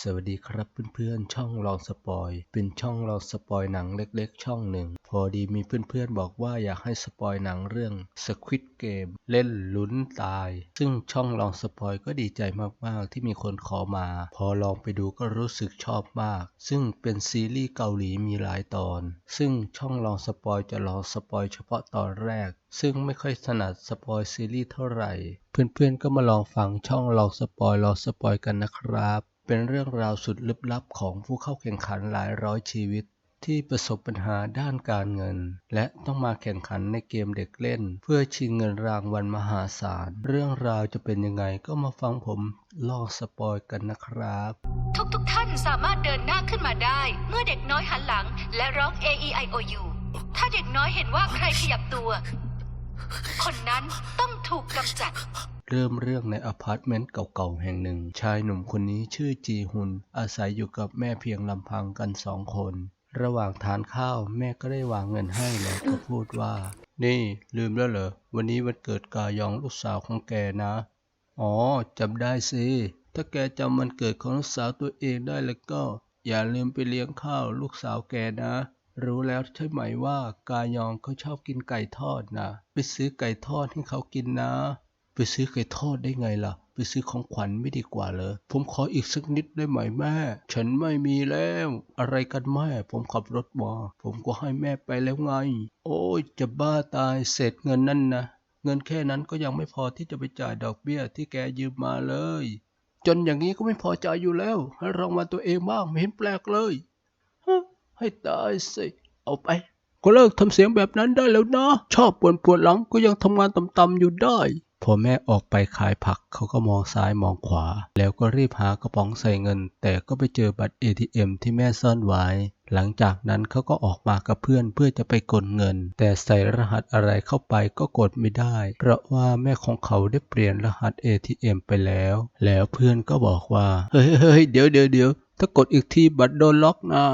สวัสดีครับเพื่อนๆ ช่องลองสปอย เป็นช่องลองสปอยหนังเล็กๆ ช่องหนึ่ง พอดีมีเพื่อนๆ บอกว่าอยากให้สปอยหนังเรื่อง Squid Game เล่นลุ้นตาย ซึ่งช่องลองสปอยก็ดีใจมากๆ ที่มีคนขอมา พอลองไปดูก็รู้สึกชอบมาก ซึ่งเป็นซีรีส์เกาหลีมีหลายตอน ซึ่งช่องลองสปอยจะลองสปอยเฉพาะตอนแรก ซึ่งไม่ค่อยถนัดสปอยซีรีส์เท่าไหร่ เพื่อนๆ ก็มาลองฟังช่องลองสปอยลองสปอยกันนะครับ เป็นเรื่องราวสุดลึกลับของผู้เข้าแข่งขันหลายร้อยชีวิต ที่ประสบปัญหาด้านการเงิน และต้องมาแข่งขันในเกมเด็กเล่น เพื่อชิงเงินรางวัลมหาศาล เรื่องราวจะเป็นยังไงก็มาฟังผมลองสปอยกันนะครับ ทุกทุกท่านสามารถเดินหน้าขึ้นมาได้ เมื่อเด็กน้อยหันหลัง และร้อง A E I O U ถ้าเด็กน้อยเห็นว่าใครขยับตัว คนนั้นต้องถูกกำจัด เริ่มเรื่องในอพาร์ตเมนต์เก่าๆแห่งหนึ่ง ชายหนุ่มคนนี้ชื่อจีฮุน อาศัยอยู่กับแม่เพียงลำพังกันสองคน ระหว่างทานข้าวแม่ก็ได้วางเงินให้แล้วก็พูดว่า นี่ลืมแล้วเหรอ วันนี้วันเกิดกายองลูกสาวของแกนะ อ๋อจำได้สิ ถ้าแกจำวันเกิดของลูกสาวตัวเองได้แล้วก็ อย่าลืมไปเลี้ยงข้าวลูกสาวแกนะรู้แล้วใช่ไหมว่ากายองเขาชอบกินไก่ทอดนะ ไปซื้อไก่ทอดให้เขากินนะ ไปซื้อไก่ทอดได้ไงล่ะ ไปซื้อของขวัญไม่ดีกว่าเหรอ ผมขออีกสักนิดได้ไหมแม่ ฉันไม่มีแล้ว อะไรกันแม่ ผมขับรถมา ผมก็ให้แม่ไปแล้วไง โอ้ยจะบ้าตายเศษเงินนั่นนะ เงินแค่นั้นก็ยังไม่พอที่จะไปจ่ายดอกเบี้ยที่แกยืมมาเลย จนอย่างนี้ก็ไม่พอใจอยู่แล้ว ให้รางวัลตัวเองบ้างไม่เห็นแปลกเลยฮะให้ตายสิ เอาไปก็เลิกทำเสียงแบบนั้นได้แล้วนะ ชอบปวดปวดหลังก็ยังทำงานต่ำๆอยู่ได้ พอแม่ออกไปขายผักเขาก็มองซ้ายมองขวา แล้วก็รีบหากระป๋องใส่เงิน แต่ก็ไปเจอบัตร ATM ที่แม่ซ่อนไว้ หลังจากนั้นเขาก็ออกมากับเพื่อนเพื่อจะไปกดเงิน แต่ใส่รหัสอะไรเข้าไปก็กดไม่ได้ เพราะว่าแม่ของเขาได้เปลี่ยนรหัส ATM ไปแล้ว แล้วเพื่อนก็บอกว่า เฮ้ยเฮ้ยเดี๋ยวเดี๋ยวเดี๋ยวถ้ากดอีกทีบัตรโดนล็อกนะ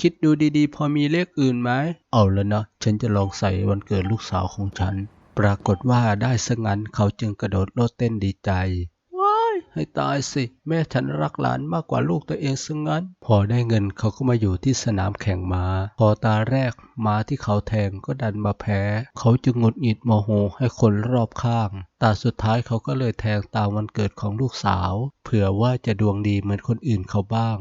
คิดดูดีๆ พอมีเลขอื่นไหม เอาแล้วนะ ฉันจะลองใส่วันเกิดลูกสาวของฉัน ปรากฏว่าได้ซะงั้นเขาจึงกระโดดโลดเต้นดีใจ ว้าย ให้ตายสิ แม่ฉันรักหลานมากกว่าลูกตัวเองซะงั้น พอได้เงินเขาก็มาอยู่ที่สนามแข่งม้า พอตาแรกม้าที่เขาแทงก็ดันมาแพ้ เขาจึงหงุดหงิดโมโหให้คนรอบข้างตาสุดท้ายเขาก็เลยแทงตามวันเกิดของลูกสาว เผื่อว่าจะดวงดีเหมือนคนอื่นเขาบ้าง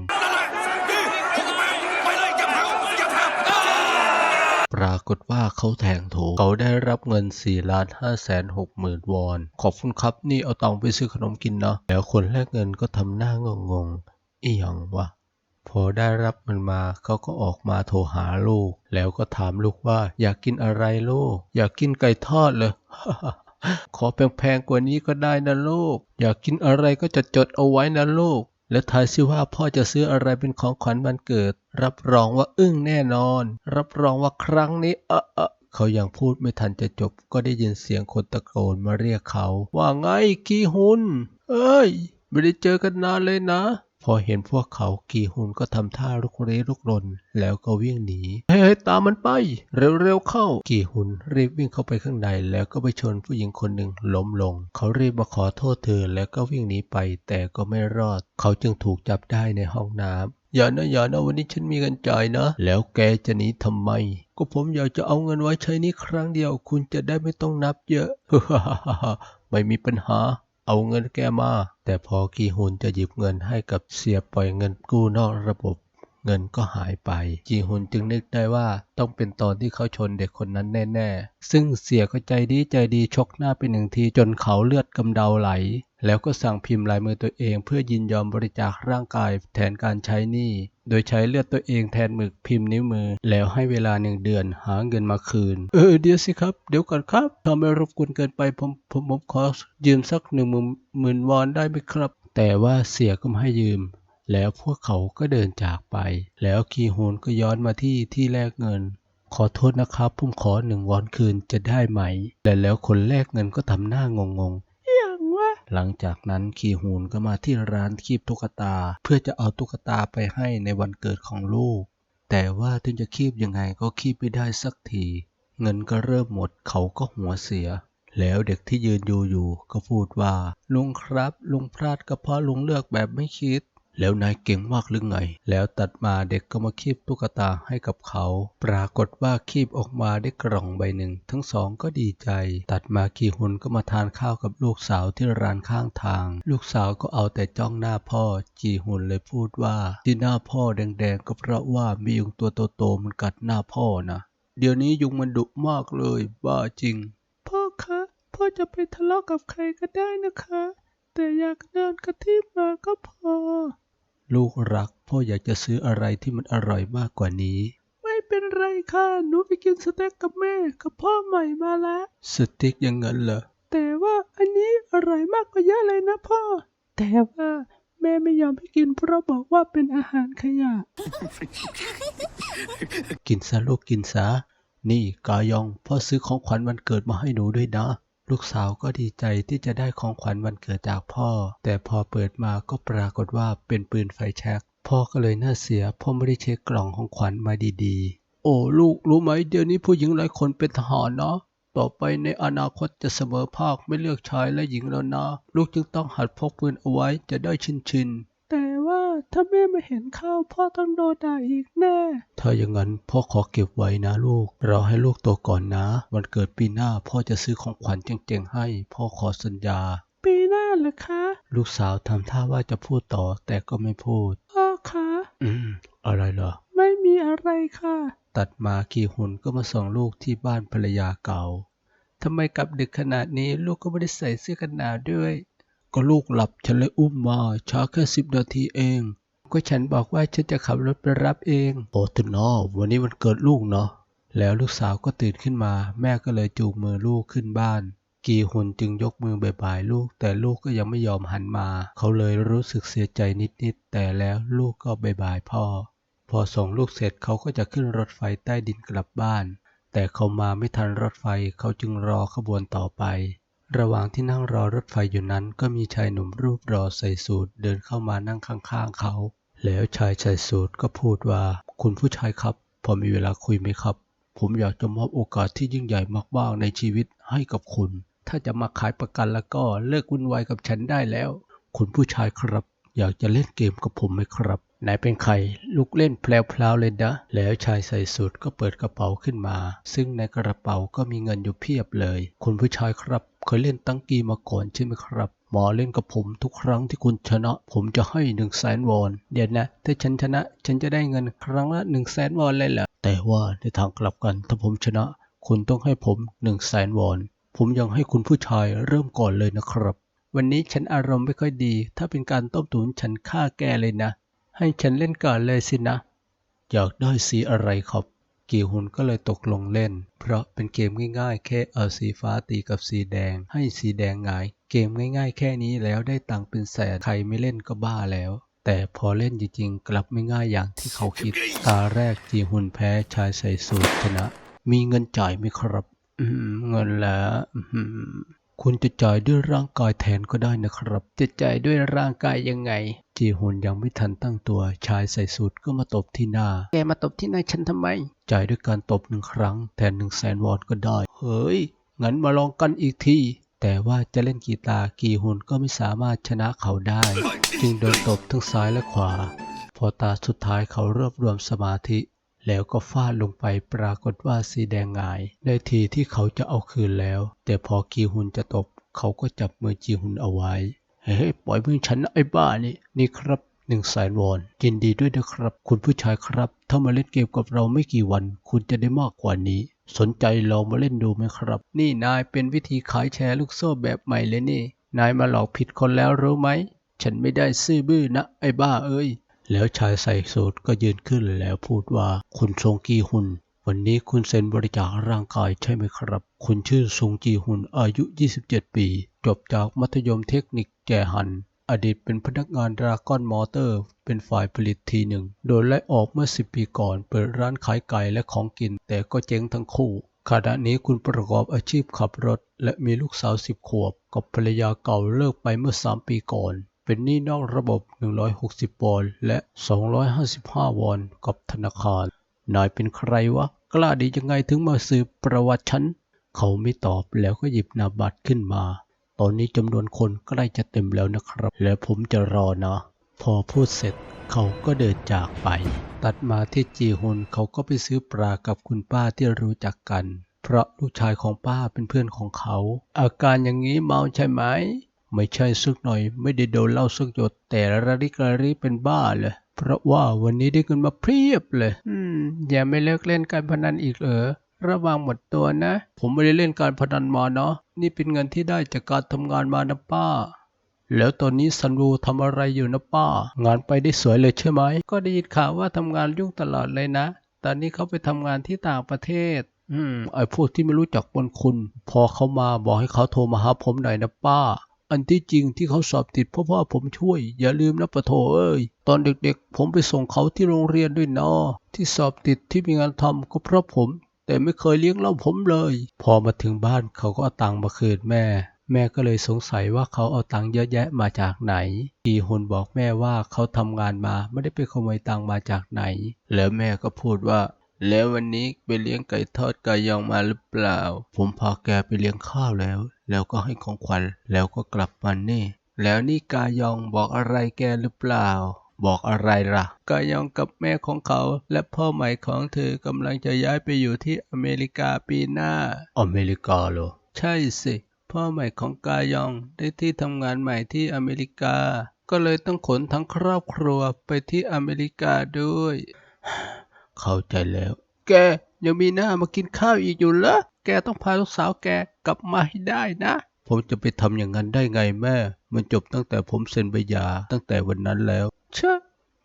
ปรากฏว่าเขาแทงถูก เขาได้รับเงิน4ล้าน5แสน6หมื่นวอน ขอบคุณครับ นี่เอาตังไปซื้อขนมกินนะ แล้วคนแลกเงินก็ทำหน้างงงอีหยังวะ พอได้รับมันมาเขาก็ออกมาโทรหาลูก แล้วก็ถามลูกว่าอยากกินอะไรลูก อยากกินไก่ทอดเลยขอแพงๆกว่านี้ก็ได้นะลูก อยากกินอะไรก็จะจดเอาไว้นะลูก และทายซิว่าพ่อจะซื้ออะไรเป็นของขวัญวันเกิด รับรองว่าอึ้งแน่นอน รับรองว่าครั้งนี้เออเออเขายังพูดไม่ทันจะจบ ก็ได้ยินเสียงคนตะโกนมาเรียกเขา ว่าไงกีหุน เอ้ย ไม่ได้เจอกันนานเลยนะ พอเห็นพวกเขากีหุนก็ทำท่าลุกเรลุกรน แล้วก็วิ่งหนี เฮ้ยตามมันไป เร็วๆเข้า กีหุนรีบวิ่งเข้าไปข้างในแล้วก็ไปชนผู้หญิงคนหนึ่งล้มลง เขารีบมาขอโทษเธอแล้วก็วิ่งหนีไปแต่ก็ไม่รอด เขาจึงถูกจับได้ในห้องน้ำอย่านะอย่านะวันนี้ฉันมีเงินจ่ายนะ แล้วแกจะหนีทำไม ก็ผมอยากจะเอาเงินไว้ใช้นี้ครั้งเดียว คุณจะได้ไม่ต้องนับเยอะ ไม่มีปัญหา เอาเงินแกมา แต่พอกีฮุนจะหยิบเงินให้กับเสียปล่อยเงินกู้นอกระบบเงินก็หายไป จีฮุนจึงนึกได้ว่าต้องเป็นตอนที่เขาชนเด็กคนนั้นแน่ ๆ ซึ่งเสียก็ใจดีใจดีชกหน้าไปหนึ่งทีจนเขาเลือดกำเดาไหล แล้วก็สั่งพิมพ์ลายมือตัวเองเพื่อยินยอมบริจาคร่างกายแทนการใช้หนี้ โดยใช้เลือดตัวเองแทนหมึกพิมพ์นิ้วมือ แล้วให้เวลาหนึ่งเดือนหาเงินมาคืน เออเดี๋ยวสิครับ เดี๋ยวก่อนครับถ้าไม่รบกวนเกินไปผมผมผมขอยืมสักหนึ่งหมื่นวอนได้ไหมครับ แต่ว่าเสียก็ไม่ให้ยืม แล้วพวกเขาก็เดินจากไป แล้วคีโฮนก็ย้อนมาที่ที่แลกเงินขอโทษนะครับผมขอหนึ่งวอนคืนจะได้ไหมและแล้วคนแลกเงินก็ทำหน้างง หลังจากนั้นคีฮูนก็มาที่ร้านคีบตุ๊กตา เพื่อจะเอาตุ๊กตาไปให้ในวันเกิดของลูก แต่ว่าถึงจะคีบยังไงก็คีบไม่ได้สักที เงินก็เริ่มหมดเขาก็หัวเสีย แล้วเด็กที่ยืนดูอยู่ก็พูดว่า ลุงครับ ลุงพลาดก็เพราะลุงเลือกแบบไม่คิด แล้วนายเก่งมากหรือไง แล้วตัดมาเด็กก็มาคีบตุ๊กตาให้กับเขา ปรากฏว่าคีบออกมาได้กล่องใบหนึ่ง ทั้งสองก็ดีใจ ตัดมากีฮุนก็มาทานข้าวกับลูกสาวที่ร้านข้างทาง ลูกสาวก็เอาแต่จ้องหน้าพ่อ จีฮุนเลยพูดว่าที่หน้าพ่อแดงๆก็เพราะว่ามียุงตัวโตๆมันกัดหน้าพ่อนะเดี๋ยวนี้ยุงมันดุมากเลยบ้าจริง พ่อคะพ่อจะไปทะเลาะกับใครก็ได้นะคะ แต่อยากเดินกระทิบมาก็พอ ลูกรัก พ่ออยากจะซื้ออะไรที่มันอร่อยมากกว่านี้ ไม่เป็นไรค่ะ หนูไปกินสเต็กกับแม่กับพ่อใหม่มาแล้ว สเต็กอยังงั้นเหรอ แต่ว่าอันนี้อร่อยมากกว่าเยอะเลยนะพ่อ แต่ว่าแม่ไม่ยอมให้กินเพราะบอกว่าเป็นอาหารขยะ กินซะลูกกินซะ นี่กายองพ่อซื้อของขวัญวันเกิดมาให้หนูด้วยนะ ลูกสาวก็ดีใจที่จะได้ของขวัญวันเกิดจากพ่อ แต่พอเปิดมาก็ปรากฏว่าเป็นปืนไฟแช็กพ่อก็เลยน่าเสียเพ่อไม่ได้เช็คกล่องของขวัญมาดีๆ โอ้ลูกรู้ไหมเดี๋ยวนี้ผู้หญิงหลายคนเป็นทหารเนาะต่อไปในอนาคตจะเสมอภาคไม่เลือกชายและหญิงแล้วนะ ลูกจึงต้องหัดพกปืนเอาไว้จะได้ชินชินๆ ถ้าแม่มาเห็นเข้าพ่อต้องโดนด่าอีกแน่ ถ้าอย่างนั้นพ่อขอเก็บไว้นะลูก เราให้ลูกโตก่อนนะ วันเกิดปีหน้าพ่อจะซื้อของขวัญเจ๋งๆให้ พ่อขอสัญญา ปีหน้าเหรอคะ ลูกสาวทำท่าว่าจะพูดต่อแต่ก็ไม่พูด พ่อคะ อืม อะไรเหรอ ไม่มีอะไรค่ะ ตัดมากีหุนก็มาส่งลูกที่บ้านภรรยาเก่าทำไมกลับดึกขนาดนี้ลูกก็ไม่ได้ใส่เสื้อกันหนาวด้วย ก็ลูกหลับฉันเลยอุ้มมา ช้าแค่สิบนาทีเอง ก็ฉันบอกว่าฉันจะขับรถไปรับเอง โอ้ตุนอวันนี้วันเกิดลูกเนาะแล้วลูกสาวก็ตื่นขึ้นมา แม่ก็เลยจูงมือลูกขึ้นบ้าน กีหุนจึงยกมือบายๆลูก แต่ลูกก็ยังไม่ยอมหันมา เขาเลยรู้สึกเสียใจนิดๆแต่แล้วลูกก็บายบายพ่อ พอส่งลูกเสร็จเขาก็จะขึ้นรถไฟใต้ดินกลับบ้าน แต่เขามาไม่ทันรถไฟเขาจึงรอขบวนต่อไป ระหว่างที่นั่งรอรถไฟอยู่นั้นก็มีชายหนุ่มรูปรอใส่สูทเดินเข้ามานั่งข้างๆเขา แล้วชายใส่สูทก็พูดว่า คุณผู้ชายครับ พอมีเวลาคุยไหมครับ ผมอยากจะมอบโอกาสที่ยิ่งใหญ่มากๆในชีวิตให้กับคุณ ถ้าจะมาขายประกันแล้วก็เลิกวุ่นวายกับฉันได้แล้ว คุณผู้ชายครับ อยากจะเล่นเกมกับผมไหมครับ นายเป็นใครลูกเล่นแพลวๆเลยนะแล้วชายใส่สูทก็เปิดกระเป๋าขึ้นมา ซึ่งในกระเป๋าก็มีเงินอยู่เพียบเลย คุณผู้ชายครับ เคยเล่นตั้งกีมาก่อนใช่ไหมครับ หมอเล่นกับผมทุกครั้งที่คุณชนะ ผมจะให้หนึ่งแสนวอน เดี๋ยวนะ ถ้าฉันชนะ ฉันจะได้เงินครั้งละหนึ่งแสนวอนเลยเหรอแต่ว่าในทางกลับกันถ้าผมชนะ คุณต้องให้ผมหนึ่งแสนวอน ผมยังให้คุณผู้ชายเริ่มก่อนเลยนะครับ วันนี้ฉันอารมณ์ไม่ค่อยดี ถ้าเป็นการต้มตุ๋นฉันฆ่าแกเลยนะ ให้ฉันเล่นก่อนเลยสินะ อยากได้สีอะไรครับ กีฮุนก็เลยตกลงเล่น เพราะเป็นเกมง่ายๆ แค่เอาสีฟ้าตีกับสีแดง ให้สีแดงหงาย เกมง่ายๆ แค่นี้แล้วได้ตังค์เป็นแสน ใครไม่เล่นก็บ้าแล้ว แต่พอเล่นจริงๆ กลับไม่ง่ายอย่างที่เขาคิด ตาแรกจีฮุนแพ้ชายใส่สูทชนะ มีเงินจ่ายไหมครับ อืมเงินแล้วอืม คุณจะจ่ายด้วยร่างกายแทนก็ได้นะครับ จะจ่ายด้วยร่างกายยังไง จีฮุนยังไม่ทันตั้งตัวชายใส่สูทก็มาตบที่หน้า แกมาตบที่หน้าฉันทำไม จ่ายด้วยการตบหนึ่งครั้ง แทนหนึ่งแสนวอนก็ได้ เฮ้ย งั้นมาลองกันอีกทีแต่ว่าจะเล่นกีตาร์กีฮุนก็ไม่สามารถชนะเขาได้ จึงโดนตบทั้งซ้ายและขวา พอตาสุดท้ายเขารวบรวมสมาธิ แล้วก็ฟาดลงไปปรากฏว่าสีแดงหงาย ได้ทีที่เขาจะเอาคืนแล้ว แต่พอกีฮุนจะตบ เขาก็จับมือจีฮุนเอาไว้ เฮ้ยปล่อยมือฉันนะไอ้บ้านี่ นี่ครับหนึ่งแสนวอนยินดีด้วยนะครับ คุณผู้ชายครับ ถ้ามาเล่นเกมกับเราไม่กี่วัน คุณจะได้มากกว่านี้ สนใจลองมาเล่นดูไหมครับ นี่นายเป็นวิธีขายแชร์ลูกโซ่แบบใหม่เลยนี่ นายมาหลอกผิดคนแล้วรู้ไหม ฉันไม่ได้ซื่อบื้อนะไอ้บ้าเอ้ย แล้วชายใส่สูทก็ยืนขึ้นแล้วพูดว่าคุณทรงกีฮุนวันนี้คุณเซ็นบริจาคร่างกายใช่ไหมครับ คุณชื่อซงจีฮุนอายุ 27 ปี จบจากมัธยมเทคนิคแจฮัน อดีตเป็นพนักงานดราก้อนมอเตอร์ เป็นฝ่ายผลิตทีหนึ่ง โดนไล่ออกเมื่อ 10 ปีก่อน เปิดร้านขายไก่และของกิน แต่ก็เจ๊งทั้งคู่ ขณะนี้คุณประกอบอาชีพขับรถ และมีลูกสาว 10 ขวบ กับภรรยาเก่าเลิกไปเมื่อ 3 ปีก่อน เป็นหนี้นอกระบบ 160 วอน และ 255 วอน กับธนาคาร นายเป็นใครวะ กล้าดียังไงถึงมาสืบประวัติฉัน เขาไม่ตอบแล้วก็หยิบนาบัตรขึ้นมา ตอนนี้จำนวนคนใกล้จะเต็มแล้วนะครับ และผมจะรอนะ พอพูดเสร็จเขาก็เดินจากไป ตัดมาที่จีฮุนเขาก็ไปซื้อปลากับคุณป้าที่รู้จักกัน เพราะลูกชายของป้าเป็นเพื่อนของเขา อาการอย่างนี้เมาใช่ไหม ไม่ใช่สักหน่อย ไม่ได้โดนเหล้าสักหยด แต่ระริกระริเป็นบ้าเลยเพราะว่าวันนี้ได้เงินมาเพียบเลย อืม อย่าไม่เลิกเล่นการพนันอีกเหรอระวังหมดตัวนะ ผมไม่ได้เล่นการพนันมาเนาะนี่เป็นเงินที่ได้จากการทำงานมานะป้า แล้วตอนนี้ซันวูทำอะไรอยู่นะป้า งานไปได้สวยเลยใช่ไหม ก็ได้ยินข่าวว่าทำงานยุ่งตลอดเลยนะ ตอนนี้เขาไปทำงานที่ต่างประเทศ อืม ไอ้พวกที่ไม่รู้จักบนคุณ พอเขามาบอกให้เขาโทรมาหาผมหน่อยนะป้า อันที่จริงที่เขาสอบติดเพราะว่าผมช่วย อย่าลืมนะปะโถเอ้ย ตอนเด็กๆ ผมไปส่งเขาที่โรงเรียนด้วยนาะที่สอบติดที่มีงานทำก็เพราะผม แต่ไม่เคยเลี้ยงเล่าผมเลย พอมาถึงบ้านเขาก็เอาตังค์มาคืนแม่ แม่ก็เลยสงสัยว่าเขาเอาตังค์เยอะแยะมาจากไหนกีฮุนบอกแม่ว่าเขาทำงานมาไม่ได้ไปขโมยตังค์มาจากไหน แล้วแม่ก็พูดว่า แล้ววันนี้ไปเลี้ยงไก่ทอดไก่ยองมาหรือเปล่า ผมพาแกไปเลี้ยงข้าวแล้ว แล้วก็ให้ของขวัญแล้วก็กลับมานี่ แล้วนี่กายองบอกอะไรแกหรือเปล่า บอกอะไรล่ะ กายองกับแม่ของเขา และพ่อใหม่ของเธอกำลังจะย้ายไปอยู่ที่อเมริกาปีหน้า อเมริกาเหรอ ใช่สิ พ่อใหม่ของกายองได้ที่ทำงานใหม่ที่อเมริกา ก็เลยต้องขนทั้งครอบครัวไปที่อเมริกาด้วย เข้าใจแล้ว แกยังมีหน้ามากินข้าวอีกอยู่เหรอ แกต้องพาลูกสาวแกกลับมาให้ได้นะ ผมจะไปทำอย่างนั้นได้ไงแม่ มันจบตั้งแต่ผมเซ็นใบหย่าตั้งแต่วันนั้นแล้ว เชอะ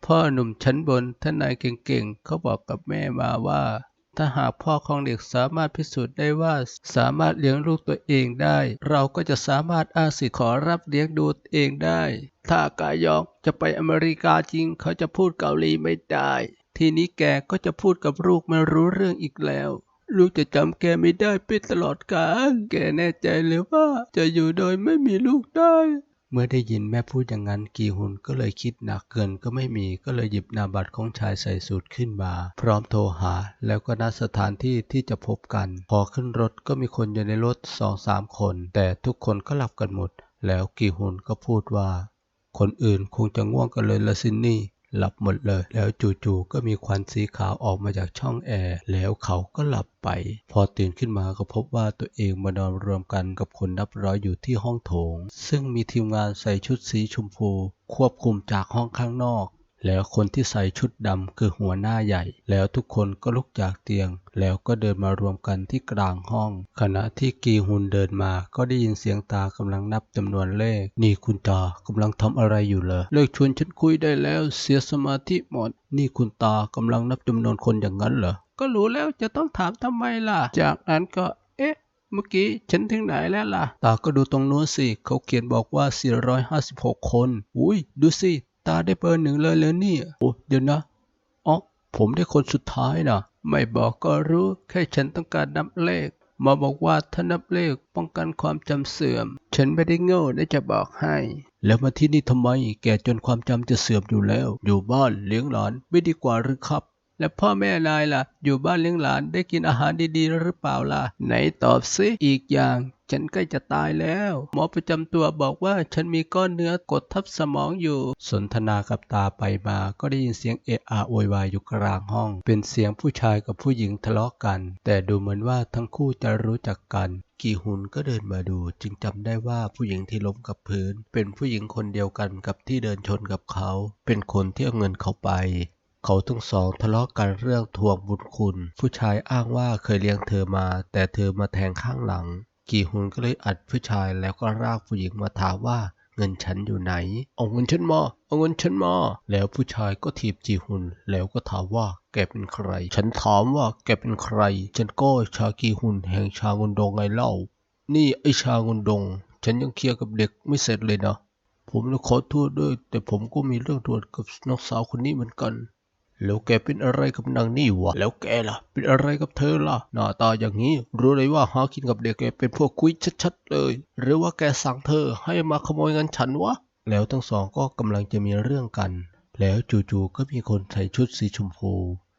พ่อหนุ่มชั้นบนท่านนายเก่งๆ เขาบอกกับแม่มาว่า ถ้าหากพ่อของเด็กสามารถพิสูจน์ได้ว่าสามารถเลี้ยงลูกตัวเองได้ เราก็จะสามารถอ้างสิทธิ์ขอรับเลี้ยงดูตัวเองได้ ถ้ากายองจะไปอเมริกาจริง เขาจะพูดเกาหลีไม่ได้ ทีนี้แกก็จะพูดกับลูกไม่รู้เรื่องอีกแล้ว ลูกจะจำแกไม่ได้ไปตลอดกาลแกแน่ใจหรือว่าจะอยู่โดยไม่มีลูกได้ เมื่อได้ยินแม่พูดอย่างนั้นกีฮุนก็เลยคิดหนักเกินก็ไม่มีก็เลยหยิบนามบัตรของชายใส่สูตรขึ้นมา พร้อมโทรหา แล้วก็นัดสถานที่ที่จะพบกัน พอขึ้นรถก็มีคนอยู่ในรถสองสามคน แต่ทุกคนก็หลับกันหมด แล้วกีฮุนก็พูดว่า คนอื่นคงจะง่วงกันเลยละสินนี่ หลับหมดเลย แล้วจู่ๆก็มีควันสีขาวออกมาจากช่องแอร์ แล้วเขาก็หลับไป พอตื่นขึ้นมาก็พบว่าตัวเองมานอนรวมกันกับคนนับร้อยอยู่ที่ห้องโถง ซึ่งมีทีมงานใส่ชุดสีชมพู ควบคุมจากห้องข้างนอก แล้วคนที่ใส่ชุดดำคือหัวหน้าใหญ่ แล้วทุกคนก็ลุกจากเตียง แล้วก็เดินมารวมกันที่กลางห้อง ขณะที่กีฮุนเดินมา ก็ได้ยินเสียงตากำลังนับจำนวนเลข นี่คุณตากำลังทำอะไรอยู่เหรอเลิกชวนฉันคุยได้แล้วเสียสมาธิหมด นี่คุณตากำลังนับจำนวนคนอย่างนั้นเหรอก็รู้แล้วจะต้องถามทำไมล่ะ จากนั้นก็เอ๊ะเมื่อกี้ฉันถึงไหนแล้วล่ะ ตาก็ดูตรงนู้นสิ เขาเขียนบอกว่า 456 คน อุ้ย ดูสิ ตาได้เบอร์หนึ่งเลยเลยนี่โอ้เดี๋ยวนะอ๋อผมได้คนสุดท้ายนะไม่บอกก็รู้แค่ฉันต้องการนับเลข มาบอกว่าถ้านับเลขป้องกันความจำเสื่อม ฉันไม่ได้โง่ได้จะบอกให้ แล้วมาที่นี่ทำไม แกจนความจำจะเสื่อมอยู่แล้ว อยู่บ้านเลี้ยงหลานไม่ดีกว่าหรือครับ และพ่อแม่นายล่ะ อยู่บ้านเลี้ยงหลานได้กินอาหารดีๆหรือเปล่าล่ะ ไหนตอบซิอีกอย่างฉันใกล้จะตายแล้ว หมอประจำตัวบอกว่าฉันมีก้อนเนื้อกดทับสมองอยู่ สนทนากับตาไปมา ก็ได้ยินเสียงเอะอะโวยวายอยู่กลางห้อง เป็นเสียงผู้ชายกับผู้หญิงทะเลาะกัน แต่ดูเหมือนว่าทั้งคู่จะรู้จักกัน กีฮุนก็เดินมาดู จึงจำได้ว่าผู้หญิงที่ล้มกับพื้น เป็นผู้หญิงคนเดียวกันกับที่เดินชนกับเขา เป็นคนที่เอาเงินเขาไป เขาทั้งสองทะเลาะกันเรื่องทวงบุญคุณ ผู้ชายอ้างว่าเคยเลี้ยงเธอมา แต่เธอมาแทงข้างหลัง กีฮุนก็เลยอัดผู้ชายแล้วก็รากผู้หญิงมาถามว่าเงินฉันอยู่ไหน เอาเงินฉันมา เอาเงินฉันมา แล้วผู้ชายก็ถีบจีฮุน แล้วก็ถามว่าแกเป็นใคร ฉันถามว่าแกเป็นใคร ฉันก็ชากีฮุนแห่งชางุนดงไงเล่า นี่ไอชางุนดง ฉันยังเคลียร์กับเด็กไม่เสร็จเลยนะ ผมต้องขอโทษด้วย แต่ผมก็มีเรื่องด่วนกับน้องสาวคนนี้เหมือนกัน แล้วแกเป็นอะไรกับนางนี่วะ แล้วแกล่ะ เป็นอะไรกับเธอล่ะ หน้าตาอย่างนี้ รู้เลยว่าหากินกับเด็กแกเป็นพวกคุยชัดๆเลย หรือว่าแกสั่งเธอให้มาขโมยเงินฉันวะ แล้วทั้งสองก็กำลังจะมีเรื่องกัน แล้วจู่ๆก็มีคนใส่ชุดสีชมพู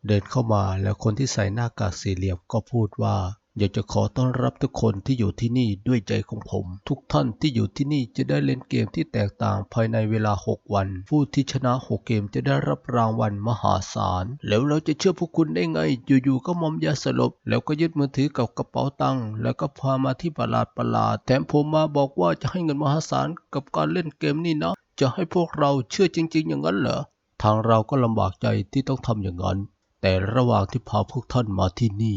เดินเข้ามาแล้วคนที่ใส่หน้ากากสี่เหลี่ยมก็พูดว่า อยากจะขอต้อนรับทุกคนที่อยู่ที่นี่ด้วยใจของผม ทุกท่านที่อยู่ที่นี่จะได้เล่นเกมที่แตกต่างภายในเวลา 6 วัน ผู้ที่ชนะ 6 เกมจะได้รับรางวัลมหาศาล แล้วเราจะเชื่อพวกคุณได้ไง อยู่ๆก็มอมยาสลบ แล้วก็ยึดมือถือกับกระเป๋าตังค์แล้วก็พามาที่ประหลาดประหลาดแถมผมมาบอกว่าจะให้เงินมหาศาลกับการเล่นเกมนี่นะ จะให้พวกเราเชื่อจริง ๆ อย่างนั้นเหรอทางเราก็ลำบากใจที่ต้องทำอย่างนั้น แต่ระหว่างที่พาพวกท่านมาที่นี่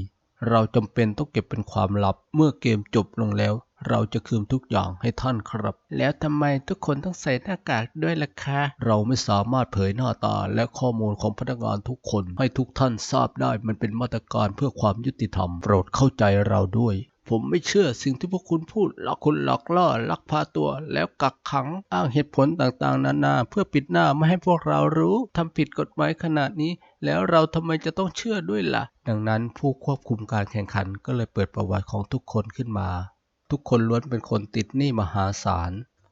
เราจำเป็นต้องเก็บเป็นความลับ เมื่อเกมจบลงแล้ว เราจะคืนทุกอย่างให้ท่านครับ แล้วทำไมทุกคนต้องใส่หน้ากากด้วยล่ะคะ เราไม่สามารถเผยหน้าตาและข้อมูลของพนักงานทุกคน ให้ทุกท่านทราบได้มันเป็นมาตรการเพื่อความยุติธรรม โปรดเข้าใจเราด้วย ผมไม่เชื่อสิ่งที่พวกคุณพูดหลอกคุณหลอกล่อลักพาตัวแล้วกักขังอ้างเหตุผลต่างๆ นานา เพื่อปิดหน้าไม่ให้พวกเรารู้ทำผิดกฎหมายขนาดนี้ แล้วเราทำไมจะต้องเชื่อด้วยล่ะ ดังนั้นผู้ควบคุมการแข่งขันก็เลยเปิดประวัติของทุกคนขึ้นมา ทุกคนล้วนเป็นคนติดหนี้มหาศาล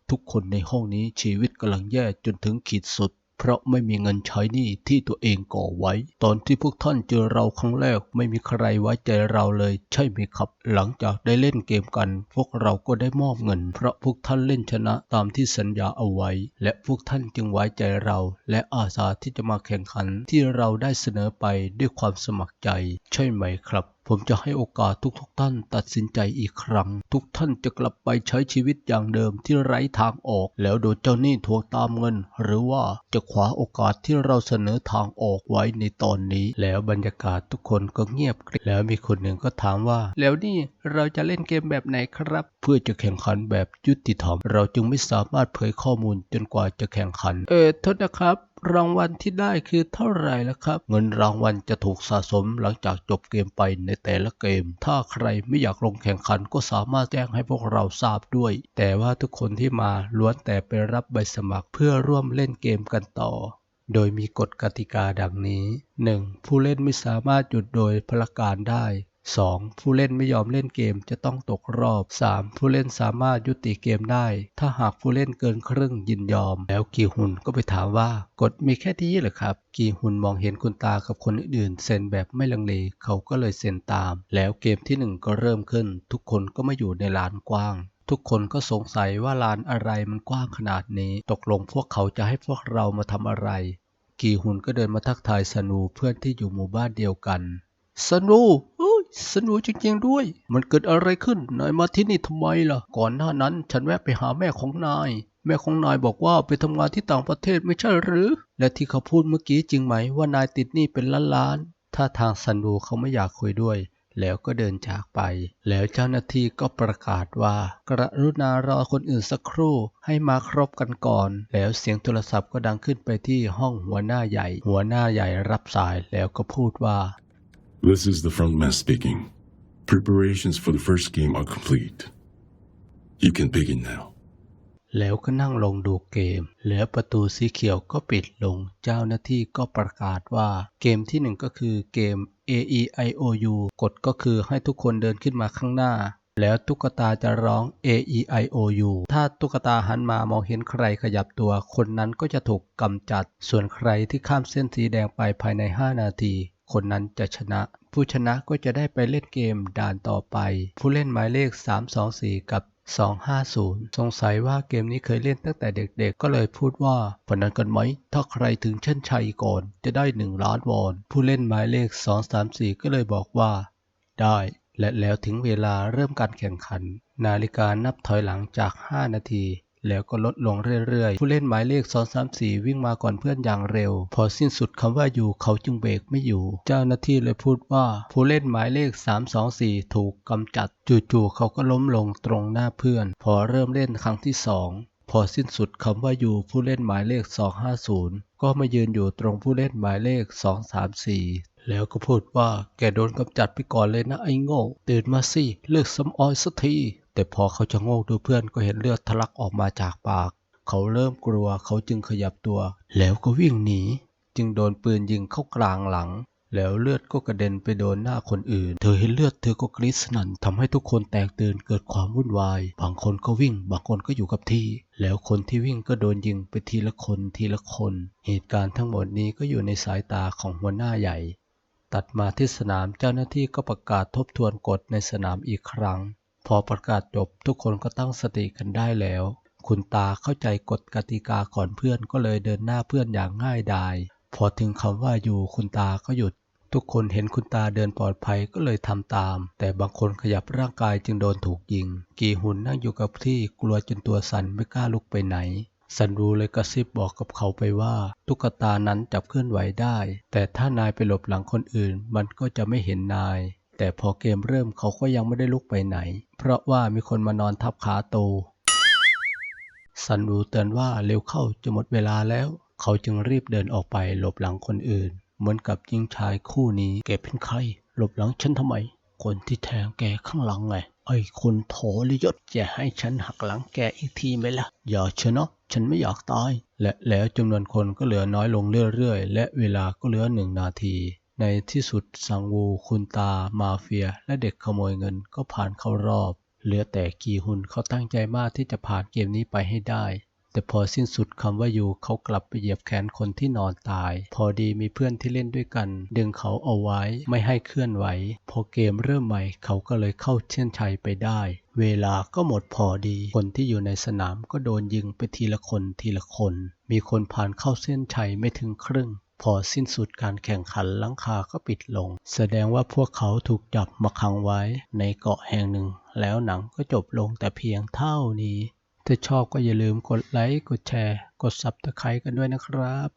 ทุกคนในห้องนี้ชีวิตกำลังแย่จนถึงขีดสุด เพราะไม่มีเงินใช้หนี้ที่ตัวเองก่อไว้ ตอนที่พวกท่านเจอเราครั้งแรกไม่มีใครไว้ใจเราเลยใช่ไหมครับ หลังจากได้เล่นเกมกัน พวกเราก็ได้มอบเงิน เพราะพวกท่านเล่นชนะตามที่สัญญาเอาไว้ และพวกท่านจึงไว้ใจเรา และอาสาที่จะมาแข่งขันที่เราได้เสนอไปด้วยความสมัครใจ ใช่ไหมครับ ผมจะให้โอกาสทุกๆท่านตัดสินใจอีกครั้ง ทุกท่านจะกลับไปใช้ชีวิตอย่างเดิมที่ไร้ทางออก แล้วโดนเจ้าหนี้ทวงตามเงิน หรือว่าจะขวาโอกาสที่เราเสนอทางออกไว้ในตอนนี้ แล้วบรรยากาศทุกคนก็เงียบกริบแล้วมีคนหนึ่งก็ถามว่า แล้วนี่เราจะเล่นเกมแบบไหนครับ เพื่อจะแข่งขันแบบยุติธรรม เราจึงไม่สามารถเผยข้อมูลจนกว่าจะแข่งขัน เออโทษนะครับรางวัลที่ได้คือเท่าไหร่ล้วครับ เงินรางวัลจะถูกสะสมหลังจากจบเกมไปในแต่ละเกม ถ้าใครไม่อยากลงแข่งขันก็สามารถแจ้งให้พวกเราทราบด้วย แต่ว่าทุกคนที่มาล้วนแต่ไปรับใบสมัครเพื่อร่วมเล่นเกมกันต่อ โดยมีกฎกติกาดังนี้ 1. ผู้เล่นไม่สามารถหยุดโดยพลการได้ 2. ผู้เล่นไม่ยอมเล่นเกมจะต้องตกรอบ 3. ผู้เล่นสามารถยุติเกมได้ ถ้าหากผู้เล่นเกินครึ่งยินยอม แล้วกีฮุนก็ไปถามว่ากฎมีแค่นี้เหรอครับ กีฮุนมองเห็นคุณตากับคนอื่นเซ็นแบบไม่ลังเลเขาก็เลยเซ็นตาม แล้วเกมที่หนึ่งก็เริ่มขึ้น ทุกคนก็มาอยู่ในลานกว้างทุกคนก็สงสัยว่าลานอะไรมันกว้างขนาดนี้ ตกลงพวกเขาจะให้พวกเรามาทำอะไร กีฮุนก็เดินมาทักทายสนูเพื่อนที่อยู่หมู่บ้านเดียวกัน สนูเอ้ย สนุกจริงๆด้วย มันเกิดอะไรขึ้น นายมาที่นี่ทำไมล่ะ ก่อนหน้านั้นฉันแวะไปหาแม่ของนาย แม่ของนายบอกว่าไปทำงานที่ต่างประเทศไม่ใช่หรือ และที่เขาพูดเมื่อกี้จริงไหมว่านายติดหนี้เป็นล้านๆถ้าทางซันดูเขาไม่อยากคุยด้วย แล้วก็เดินจากไป แล้วเจ้าหน้าที่ก็ประกาศว่า กรุณารอคนอื่นสักครู่ให้มาครบกันก่อน แล้วเสียงโทรศัพท์ก็ดังขึ้นไปที่ห้องหัวหน้าใหญ่ หัวหน้าใหญ่รับสายแล้วก็พูดว่า This is the frontman speaking. Preparations for the first game are complete. You can begin now. แล้วก็นั่งลงดูเกมแล้วประตูสีเขียวก็ปิดลง เจ้าหน้าที่ก็ประกาศว่า เกมที่หนึ่งก็คือเกม A E I O U กฎก็คือให้ทุกคนเดินขึ้นมาข้างหน้า แล้วตุ๊กตาจะร้อง A E I O U ถ้าตุ๊กตาหันมามองเห็นใครขยับตัว คนนั้นก็จะถูกกำจัด ส่วนใครที่ข้ามเส้นสีแดงไปภายใน 5 นาที คนนั้นจะชนะ ผู้ชนะก็จะได้ไปเล่นเกมด่านต่อไป ผู้เล่นหมายเลข 324 กับ 250 สงสัยว่าเกมนี้เคยเล่นตั้งแต่เด็กๆ ก็เลยพูดว่าพนันกันไหม ถ้าใครถึงเช่นชัยก่อน จะได้ 1 ล้านวอน ผู้เล่นหมายเลข 234 ก็เลยบอกว่า ได้ และแล้วถึงเวลาเริ่มการแข่งขัน นาฬิกานับถอยหลังจาก 5 นาที แล้วก็ลดลงเรื่อยๆ ผู้เล่นหมายเลข 234 วิ่งมาก่อนเพื่อนอย่างเร็ว พอสิ้นสุดคำว่าอยู่เขาจึงเบรกไม่อยู่ เจ้าหน้าที่เลยพูดว่า ผู้เล่นหมายเลข 324 ถูกกำจัด จู่ๆเขาก็ล้มลงตรงหน้าเพื่อน พอเริ่มเล่นครั้งที่สองพอสิ้นสุดคำว่าอยู่ผู้เล่นหมายเลข 250 ก็มายืนอยู่ตรงผู้เล่นหมายเลข 234 แล้วก็พูดว่าแกโดนกำจัดไปก่อนเลยนะไอ้โง่ ตื่นมาสิ เลิกสำออยสักที แต่พอเขาจะโง่ดูเพื่อนก็เห็นเลือดทะลักออกมาจากปาก เขาเริ่มกลัวเขาจึงขยับตัว แล้วก็วิ่งหนี จึงโดนปืนยิงเข้ากลางหลัง แล้วเลือดก็กระเด็นไปโดนหน้าคนอื่น เธอเห็นเลือดเธอก็กรีดสนั่นทำให้ทุกคนแตกตื่นเกิดความวุ่นวาย บางคนก็วิ่ง บางคนก็อยู่กับที่ แล้วคนที่วิ่งก็โดนยิงไปทีละคนทีละคน เหตุการณ์ทั้งหมดนี้ก็อยู่ในสายตาของหัวหน้าใหญ่ตัดมาที่สนามเจ้าหน้าที่ก็ประกาศทบทวนกฎในสนามอีกครั้ง พอประกาศจบทุกคนก็ตั้งสติกันได้แล้ว คุณตาเข้าใจกฎกติกาก่อนเพื่อนก็เลยเดินหน้าเพื่อนอย่างง่ายดาย พอถึงคำว่าอยู่คุณตาก็หยุด ทุกคนเห็นคุณตาเดินปลอดภัยก็เลยทำตาม แต่บางคนขยับร่างกายจึงโดนถูกยิง กีหุนนั่งอยู่กับที่กลัวจนตัวสั่นไม่กล้าลุกไปไหนซันรูเลยกระซิบบอกกับเขาไปว่า ตุ๊กตานั้นจับเคลื่อนไหวได้ แต่ถ้านายไปหลบหลังคนอื่น มันก็จะไม่เห็นนาย แต่พอเกมเริ่มเขาก็ยังไม่ได้ลุกไปไหน เพราะว่ามีคนมานอนทับขาโต ซันรูเตือนว่าเร็วเข้าจะหมดเวลาแล้ว เขาจึงรีบเดินออกไปหลบหลังคนอื่น เหมือนกับยิงชายคู่นี้แกเป็นใคร หลบหลังฉันทำไม คนที่แทงแกข้างหลังไง ไอ้คุณโถรยศจะให้ฉันหักหลังแกอีกทีไหมล่ะ อย่าเชนะฉันไม่อยากตาย และแล้วจำนวนคนก็เหลือน้อยลงเรื่อยๆ และเวลาก็เหลือหนึ่งนาที ในที่สุดสังวูคุณตามาเฟีย และเด็กขโมยเงินก็ผ่านเข้ารอบ เหลือแต่กีหุนเขาตั้งใจมากที่จะผ่านเกมนี้ไปให้ได้ แต่พอสิ้นสุดคำว่าอยู่เขากลับไปเหยียบแขนคนที่นอนตาย พอดีมีเพื่อนที่เล่นด้วยกัน ดึงเขาเอาไว้ไม่ให้เคลื่อนไหว พอเกมเริ่มใหม่เขาก็เลยเข้าเส้นชัยไปได้ เวลาก็หมดพอดี คนที่อยู่ในสนามก็โดนยิงไปทีละคนทีละคน มีคนผ่านเข้าเส้นชัยไม่ถึงครึ่ง พอสิ้นสุดการแข่งขันลังคาก็ปิดลง แสดงว่าพวกเขาถูกจับมาขังไว้ในเกาะแห่งหนึ่ง แล้วหนังก็จบลงแต่เพียงเท่านี้ ถ้าชอบก็อย่าลืมกดไลค์ กดแชร์ กด Subscribe กันด้วยนะครับ